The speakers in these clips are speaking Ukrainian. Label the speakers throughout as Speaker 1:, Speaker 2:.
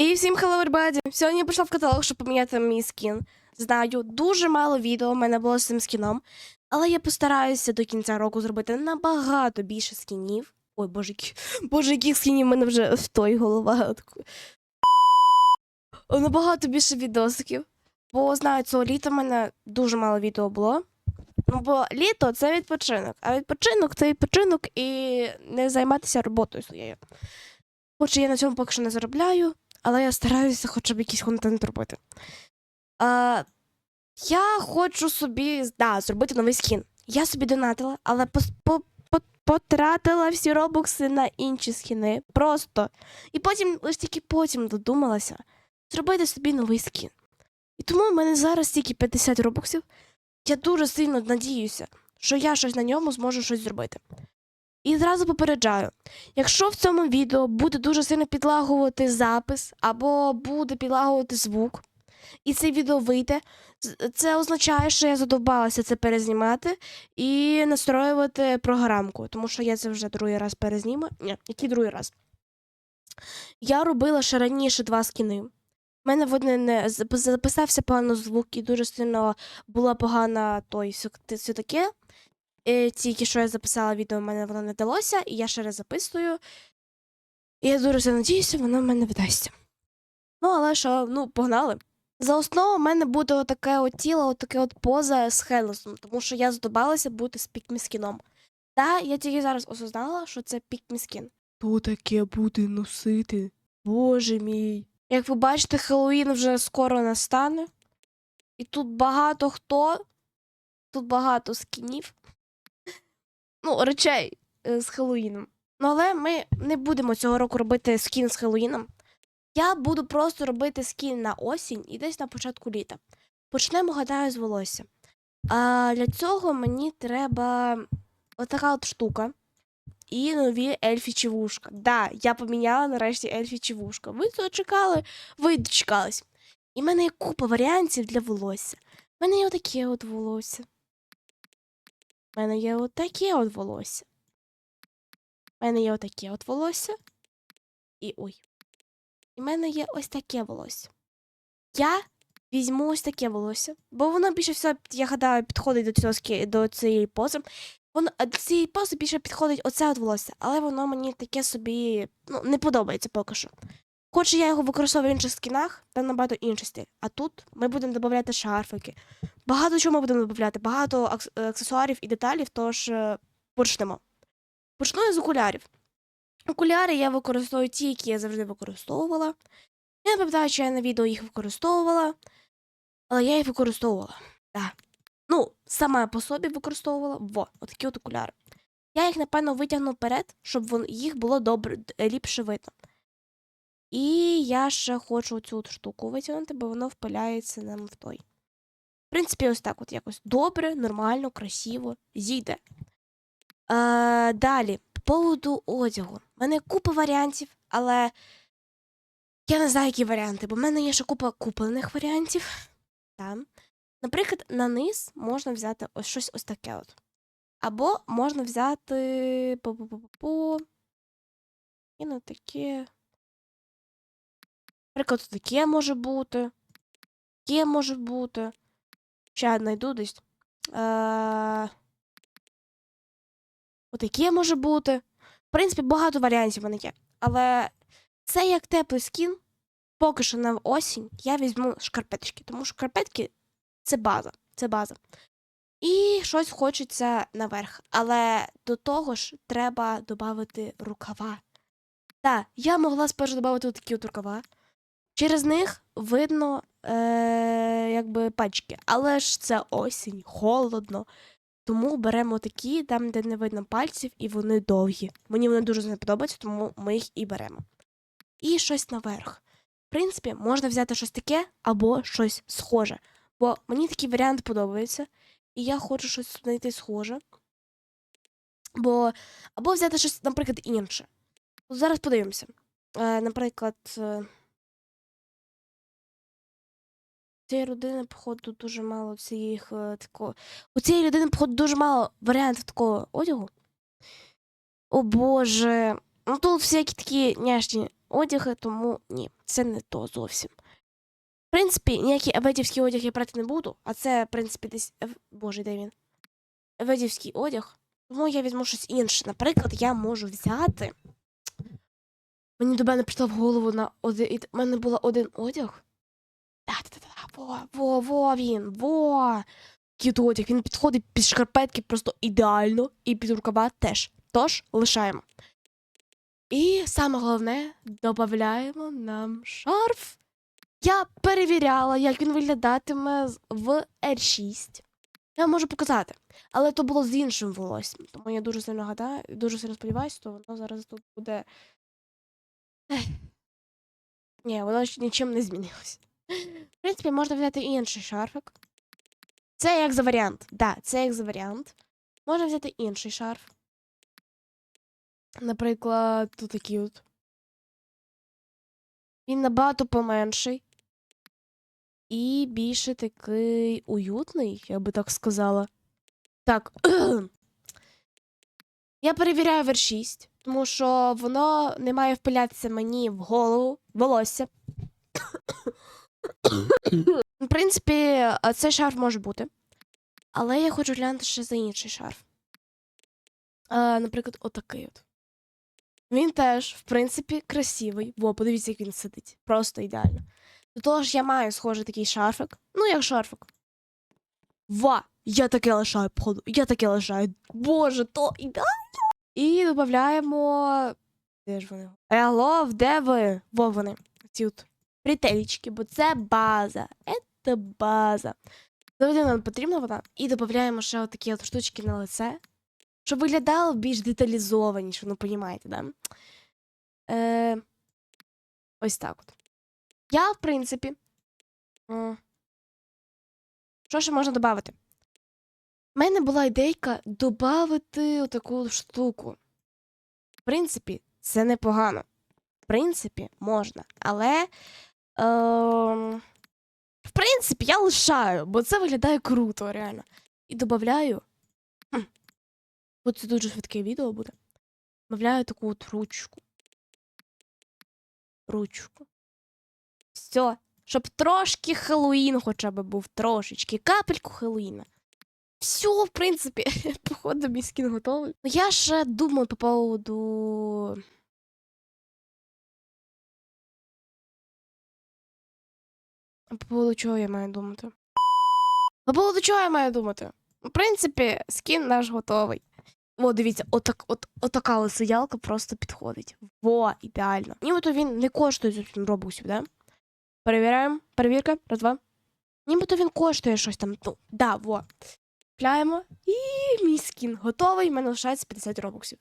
Speaker 1: І всім hello, everybody! Сьогодні я прийшла в каталог, щоб поміняти мій скін. Знаю, дуже мало відео в мене було з цим скіном, але я постараюся до кінця року зробити набагато більше скінів. Ой, боже, боже, яких скінів в мене вже в той голова. Набагато більше відосиків. Бо знаю, цього літа в мене дуже мало відео було. Ну, бо літо це відпочинок, а відпочинок це відпочинок і не займатися роботою своєю. Хоч я на цьому поки що не заробляю, але я стараюся хоча б якийсь контент робити. А, я хочу собі да, зробити новий скін. Я собі донатила, але пос- по- по- потратила всі робокси на інші скіни. Просто. І потім, лише тільки потім додумалася зробити собі новий скін. І тому в мене зараз тільки 50 робоксів. Я дуже сильно надіюся, що я щось на ньому зможу щось зробити. І зразу попереджаю: якщо в цьому відео буде дуже сильно підлагувати запис або буде підлагувати звук, і це відео вийде, це означає, що я задовбалася це перезнімати і настроювати програмку, тому що я це вже другий раз перезнімаю. Ні, який другий раз. Я робила ще раніше два скіни. У мене в один не записався погано звук і дуже сильно була погана той все таке. Тільки що я записала відео, в мене воно не вдалося, і я ще раз записую. І я дуже надіюся, воно в мене вдасться. Ну, але що, ну, погнали. За основу в мене буде отаке от тіло, отаке от поза з Хелосом, тому що я здобалася бути з пікміскіном. Та я тільки зараз осознала, що це пікміскін. Хто таке буде носити? Боже мій. Як ви бачите, Хеллоуін вже скоро настане. І тут багато хто. Тут багато скінів. Ну, речей е, з Хеллоуіном. Ну, але ми не будемо цього року робити скін з Хеллоуіном. Я буду просто робити скін на осінь і десь на початку літа. Почнемо, гадаю, з волосся. А для цього мені треба отака от штука. І нові ельфічі вушка. Да, я поміняла нарешті ельфічі вушка. Ви цього чекали, ви дочекались. І в мене є купа варіантів для волосся. У мене є отаке от волосся. У мене є отаке от волосся. У мене є отаке от волосся. І ой. І в мене є ось таке волосся. Я візьму ось таке волосся, бо воно більше всього, я гадаю, підходить до цього до цієї пози. Воно до цієї пози більше підходить оце от волосся, але воно мені таке собі ну, не подобається поки що. Хоч я його використовую в інших скінах, там набагато інший стиль. А тут ми будемо додавати шарфики. Багато чого ми будемо додавати, багато е, аксесуарів і деталів, тож е, почнемо. Почну я з окулярів. Окуляри я використовую ті, які я завжди використовувала. Я не пам'ятаю, чи я на відео їх використовувала, але я їх використовувала. Да. Ну, сама по собі використовувала. Во, отакі от окуляри. Я їх, напевно, витягну вперед, щоб їх було добре, ліпше видно. І я ще хочу цю штуку витягнути, бо воно впиляється нам в той. В принципі, ось так от якось добре, нормально, красиво, зійде. Е, далі, по поводу одягу. У мене купа варіантів, але я не знаю, які варіанти, бо в мене є ще купа куплених варіантів. Там. Наприклад, на низ можна взяти ось щось ось таке от. Або можна взяти по-по-по-по. І на таке. Наприклад, таке може бути. Таке може бути. Ще знайду десь. Е... Отаке може бути. В принципі, багато варіантів мене є. Але це як теплий скін. Поки що на осінь я візьму шкарпеточки, тому що шкарпетки це база. Це база. І щось хочеться наверх. Але до того ж треба додати рукава. Так, я могла спершу додати такі от рукава. Через них видно е- якби пачки. Але ж це осінь, холодно. Тому беремо такі, там, де не видно пальців, і вони довгі. Мені вони дуже не подобаються, тому ми їх і беремо. І щось наверх. В принципі, можна взяти щось таке або щось схоже. Бо мені такий варіант подобається, і я хочу щось знайти схоже. Бо або взяти щось, наприклад, інше. Зараз подивимося. Е, наприклад, цієї людини, походу, дуже мало цих е, такого. У цієї людини, походу, дуже мало варіантів такого одягу. О Боже. Ну тут всякі такі няшні одяги, тому ні, це не то зовсім. В принципі, ніякий еведівський одяг я брати не буду, а це, в принципі, десь. Боже, де він? Еведівський одяг. Тому я візьму щось інше. Наприклад, я можу взяти. Мені до мене прийшла в голову на один. У мене був один одяг. Та-та-та, во, во, во він, во. Кіт він підходить під шкарпетки просто ідеально, і під рукава теж. Тож лишаємо. І саме головне, додаємо нам шарф. Я перевіряла, як він виглядатиме в R6. Я можу показати. Але то було з іншим волоссям. Тому я дуже сильно гадаю, дуже сильно сподіваюся, що воно зараз тут буде. Ех. Ні, воно ще нічим не змінилось. Принципі, можна взяти інший шарфик. Це як за варіант. Да, це як за варіант. Можна взяти інший шарф. Наприклад, тут такий от. Він набагато поменший. І більше такий уютний, я би так сказала. Так. Я перевіряю вер 6, тому що воно не має впилятися мені в голову, волосся. В принципі, цей шарф може бути. Але я хочу глянути ще за інший шарф. А, наприклад, отакий от. Він теж, в принципі, красивий. Во, подивіться, як він сидить. Просто ідеально. До того ж, я маю схожий такий шарфик. Ну, як шарфик. Ва! Я таке лишаю, походу. Я таке лишаю. Боже, то ідеально. І додаємо. Де ж вони? Елов, де ви? Во вони. Ці от прителічки, бо це база. Це база. Завжди нам потрібна вона. І додаємо ще отакі от штучки на лице, щоб виглядало більш деталізованіше, ну понімаєте, да? Е, ось так от. Я, в принципі. Що ще можна додати? У мене була ідейка додати отаку штуку. В принципі, це непогано. В принципі, можна. Але. Ем... В принципі, я лишаю, бо це виглядає круто, реально. І додаю. Бо це дуже швидке відео буде. Додаю таку от ручку. Ручку. Все. Щоб трошки Хеллоуін хоча б був трошечки. Капельку Хеллоуіна. Все, в принципі, походу, мій скін готовий. Ну, я ще думаю по поводу. По поводу чого я маю думати? По поводу чого я маю думати? В принципі, скін наш готовий. О, дивіться, отак, от, отака лисиялка просто підходить. Во, ідеально. Нібито він не коштує зовсім робусів, да? Перевіряємо. Перевірка. Раз, два. Нібито він коштує щось там. Ну, да, во. Купляємо. І мій скін готовий. У мене лишається 50 робоксів.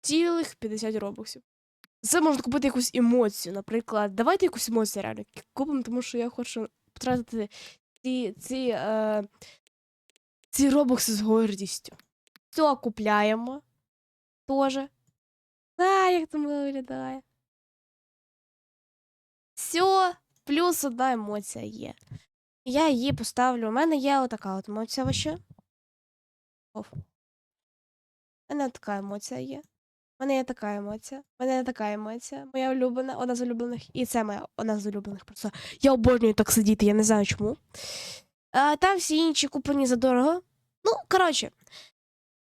Speaker 1: Цілих 50 робоксів. Це можна купити якусь емоцію. Наприклад, давайте якусь емоцію реально купимо, тому що я хочу потратити ці, ці, е, ці робокси з гордістю. Все купляємо. Тоже. А, як там виглядає. Все, плюс одна емоція є. Я її поставлю. У мене є отака от емоція ваще. У мене така емоція є. У мене є така емоція. У мене є така емоція. Моя улюблена, одна з улюблених. І це моя одна з улюблених. Просто я обожнюю так сидіти, я не знаю чому. А, там всі інші куплені задорого. Ну, коротше.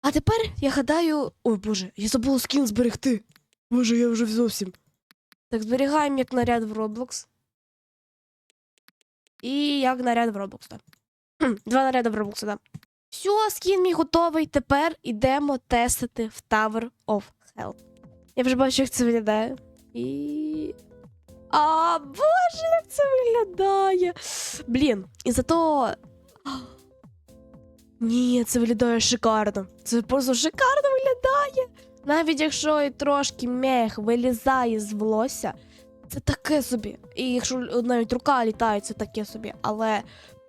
Speaker 1: А тепер я гадаю. Ой боже, я забула скін зберегти. Боже, я вже зовсім. Так, зберігаємо як наряд в Roblox. І як наряд в Roblox, так. Два наряди в Roblox, так. Все, скін мій готовий. Тепер ідемо тестити в Tower of Hell. Я вже бачу, як це виглядає. І. А, боже, як це виглядає. Блін, і зато. Ні, це виглядає шикарно. Це просто шикарно виглядає. Навіть якщо і трошки мех вилізає з волосся, це таке собі. І якщо навіть рука літає, це таке собі. Але,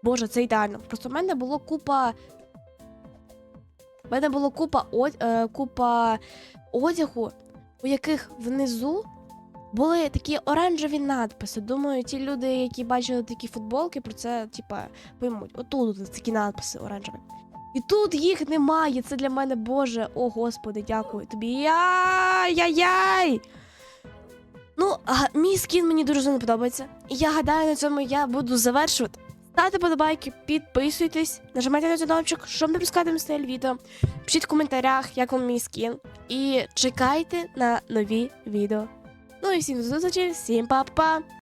Speaker 1: боже, це ідеально. Просто в мене було купа. В мене було купа, од... е, купа одягу, у яких внизу були такі оранжеві надписи. Думаю, ті люди, які бачили такі футболки, про це, типа, поймуть. Отут такі надписи оранжеві. І тут їх немає. Це для мене, Боже, о Господи, дякую тобі. Яй-яй-яй! Ну, а мій скін мені дуже не подобається. І я гадаю, на цьому я буду завершувати. Ставте подобайки, підписуйтесь, нажимайте на дзвіночок, щоб не пускати стиль відео. Пишіть в коментарях, як вам мій скін. І чекайте на нові відео. Ну і всім до зустрічі, всім па-па!